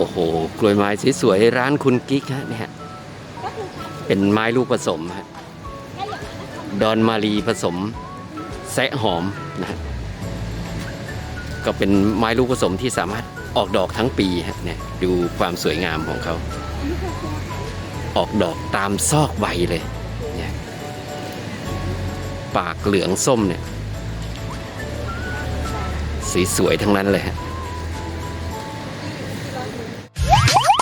อ้โห กล้วยไม้สวยๆร้านคุณกิ๊กฮะเนี่ยเป็นไม้ลูกผสมฮะดอนมารีผสมแซะหอมนะฮะก็เป็นไม้ลูกผสมที่สามารถออกดอกทั้งปีฮะเนี่ยดูความสวยงามของเขา ออกดอกตามซอกใบเลยเนี่ยปากเหลืองส้มเนี่ยสีสวยทั้งนั้นเลยฮะ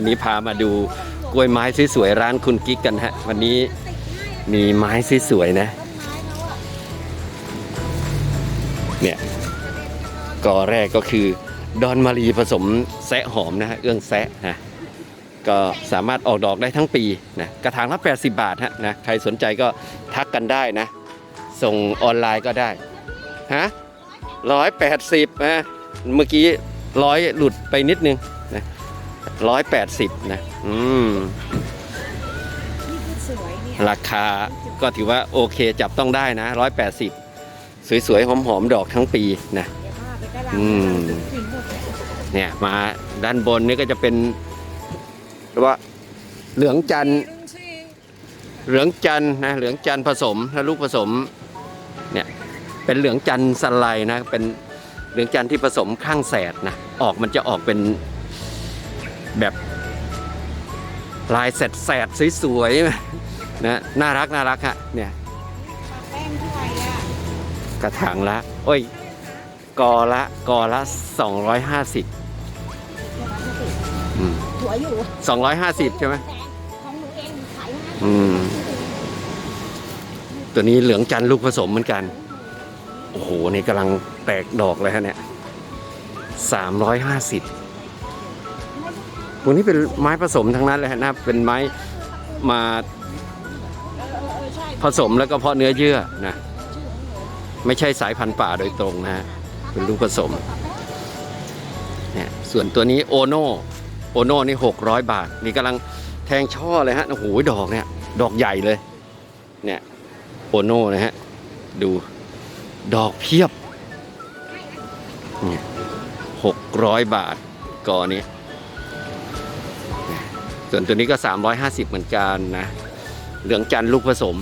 วันนี้พามาดูกล้วยไม้สวยๆร้านคุณกิ๊กกันฮะ วันนี้มีไม้สวยๆนะ เนี่ยกอแรกก็คือ ดอนมารีผสมแซะหอมนะฮะเอื้องแซะนะก็สามารถออกดอกได้ทั้งปีนะกระถางละ 80 บาทฮะนะใครสนใจก็ทักกันได้นะ ส่งออนไลน์ก็ได้ฮะร้อยแปดสิบนะเมื่อกี้ร้อยหลุดไปนิดนึง ร้อยแปดสิบนะอืมสวยเนี่ยราคาก็ถือว่าโอเคจับต้องได้นะร้อยแปดสิบสวยๆ หอมๆ ดอกทั้งปีนะเดี๋ยวพาไปตลาดอืมถึงหมดเลยเนี่ยมาด้านบนนี่ก็จะเป็นเรียกว่าเหลืองจันทร์เหลืองจันทร์นะเหลืองจันทร์ผสมถ้าลูกผสมเนี่ยเป็นเหลืองจันทร์สไลด์นะเป็นเหลืองจันทร์ที่ผสมข้างแสดนะออกมันจะออกเป็น แบบลายแสดแสดๆสวยๆนะน่ารักน่ารักฮะเนี่ยแป้งเท่าไหร่อะกระถางละ โอ้ยกอละกอละ 250อืมสวยอยู่250 ใช่ไหมของหนูเองขายห้าอืมตัวนี้เหลืองจันทร์ลูกผสมเหมือนกัน โอ้โห นี่กำลังแตกดอกเลยฮะเนี่ย 350 ตัวนี้เป็นไม้ผสมทั้งนั้นเลยฮะนะเป็นไม้มาผสมแล้วก็เพาะเนื้อเยื่อนะไม่ใช่สายพันธุ์ป่าโดยตรงนะฮะเป็นลูกผสมเนี่ยส่วนตัวนี้โอโนโอโนนี่600 บาท นี่กำลังแทงช่อเลยฮะโอ้โหดอกเนี่ยดอกใหญ่เลยเนี่ยโอโนนะฮะดูดอกเพียบเนี่ยหกร้อยบาทกอนนี่ย ส่วนตัวนี้ก็ 350 เหมือนกันนะ เหลืองจันทร์ลูกผสม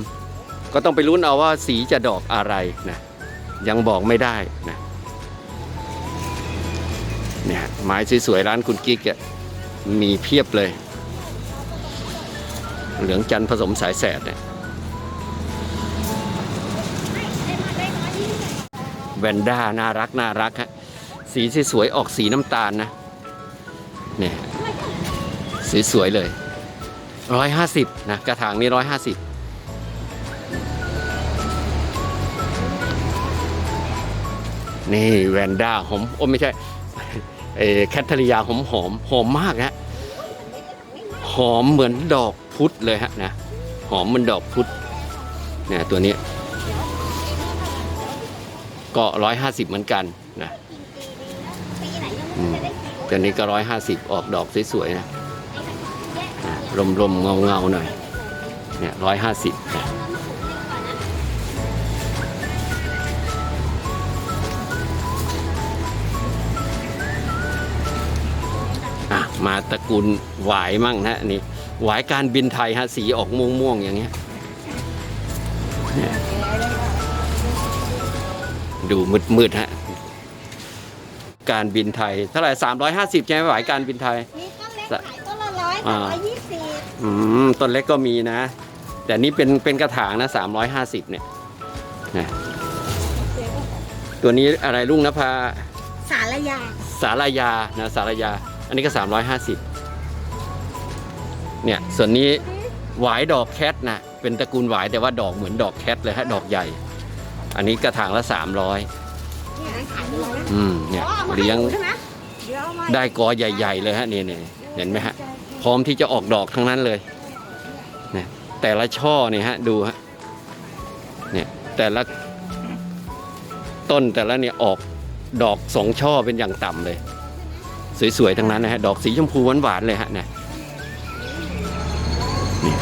ก็ต้องไปลุ้นเอาว่าสีจะดอกอะไรนะ ยังบอกไม่ได้นะเนี่ยไม้สวยๆร้านคุณกิ๊กมีเพียบเลย เหลืองจันทร์ผสมสายแสดเนี่ยแวนด้าน่ารักน่ารักฮะสีสวยๆออกสีน้ำตาลนะเนี่ย สวยๆเลยร้อยห้าสิบนะ กระถางนี้ร้อยห้าสิบนี่แวนด้าหอมโอ้ไม่ใช่เออแคทเธอรียาหอมหอมหอมมากฮะหอมเหมือนดอกพุธเลยฮะนะหอมเหมือนดอกพุธเนี่ยตัวนี้ ก็ร้อยห้าสิบเหมือนกันนะอืมตัวนี้ก็ร้อยห้าสิบออกดอกสวยๆนะ รมรมๆเงาเงาๆหน่อย เนี่ยร้อยห้าสิบอะมาตระกูลหวายมั่งนะนี่หวายการบินไทยฮะสีออกม่วงๆ อย่างเงี้ย ดูมืดๆฮะการบินไทยเท่าไหร่สามร้อยห้าสิบใช่ไหมหวายการบินไทย มีต้นเล็กขายต้นละร้อยอ่าร้อยยี่สิบ อืมต้นเล็กก็มีนะ แต่นี่เป็นเป็นกระถางนะสามร้อยห้าสิบเนี่ยนะตัวนี้อะไรลุงนภาสารยา สารยานะสารยา อันนี้ก็350เนี่ยส่วนนี้หวายดอกแคทนะเป็นตระกูลหวายแต่ว่าดอกเหมือนดอกแคทเลยฮะดอกใหญ่ อันนี้กระถางละ300เนี่ยขายตัวละอืมเนี่ยอ๋ออามาให้เลี้ยงดูใช่ไหมเดี๋ยวเอามาได้กอใหญ่ ๆ เลยฮะนี่นี่เห็นไหมฮะ พร้อมที่จะออกดอกทั้งนั้นเลยเนี่ยแต่ละช่อเนี่ยฮะดูฮะเนี่ยแต่ละต้นแต่ละเนี่ยออกดอกสองช่อเป็นอย่างต่ำเลย สวยๆทั้งนั้นนะฮะดอกสีชมพูหวานๆเลยฮะเนี่ยนี่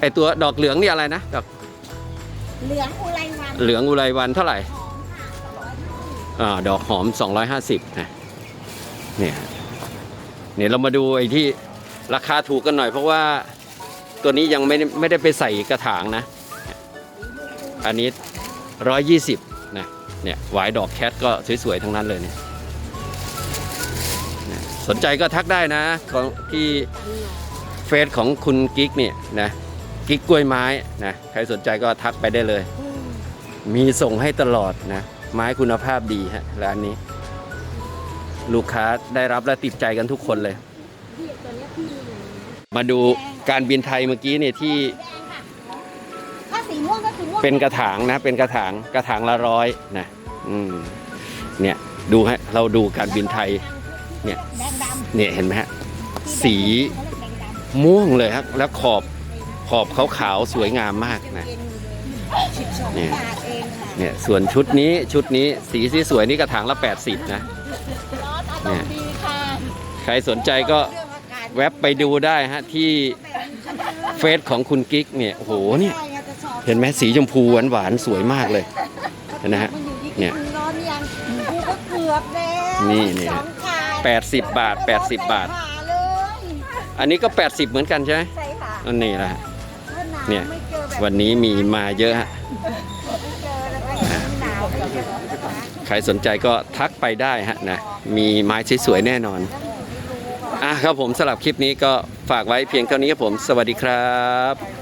ไอตัวดอกเหลืองนี่อะไรนะดอกเหลืองอุไรวันเหลืองอุไรวันเท่าไหร่หอมค่ะสองร้อยห้าสิบอ่าดอกหอม 250นะ เนี่ยเนี่ยเรามาดูไอ้ที่ราคาถูกกันหน่อยเพราะว่าตัวนี้ยังไม่ได้ไม่ได้ไปใส่กระถางนะ อันนี้120นะเนี่ยหวายดอกแคทก็สวยๆทั้งนั้นเลยเนี่ยสนใจก็ทักได้นะของที่เฟซของคุณกิ๊กเนี่ยนะกิ๊กกล้วยไม้นะใครสนใจก็ทักไปได้เลยมมีส่งให้ตลอดนะไม้คุณภาพดีฮะร้านนี้ ลูกค้าได้รับและติดใจกันทุกคนเลยพี่ตัวเนี้ยพี่มาดูการบินไทยเมื่อกี้เนี่ยที่แดงค่ะถ้าสีม่วงก็คือม่วงเป็นกระถางนะ เป็นกระถางกระถางละร้อยนะอืมเนี่ยดูฮะเราดูการบินไทย เนี่ยแดงดำเนี่ยเห็นไหมฮะสีแดงดำม่วงเลยครับแล้วขอบขอบขาวๆสวยงามมากนะสิบสองเนี่ยบาทเองค่ะเนี่ยส่วนชุดนี้ชุดนี้สีที่สวยนี่กระถางละ 80 นะ ร้อนอารมณ์ดีค่ะใครสนใจก็เรื่องอากาศแวบไปดูได้ฮะที่เฟซของคุณกิ๊กเนี่ยโอ้โหเนี่ยใช่ไงจะสอบเห็นไหมสีชมพูหวานหวานๆสวยมากเลยเห็นไหมฮะมัอยู่ที่เนี่ยคุณร้อนยังกูก็เกือบแล้วนี่นี่สองขา80บาท80บาทใส่ขาเลยอันนี้ก็80เหมือนกันใช่ไหมใช่ค่ะอันนี้แหละถ้าหาวเนี่ยไม่เจอแบบวันนี้มีมาเยอะฮะไม่เจอแล้วก็หนาวไม่เจอนะคะ ใครสนใจก็ทักไปได้ฮะนะมีไม้สวยๆแน่นอนอะครับผมสำหรับคลิปนี้ก็ฝากไว้เพียงเท่านี้ครับผม สวัสดีครับ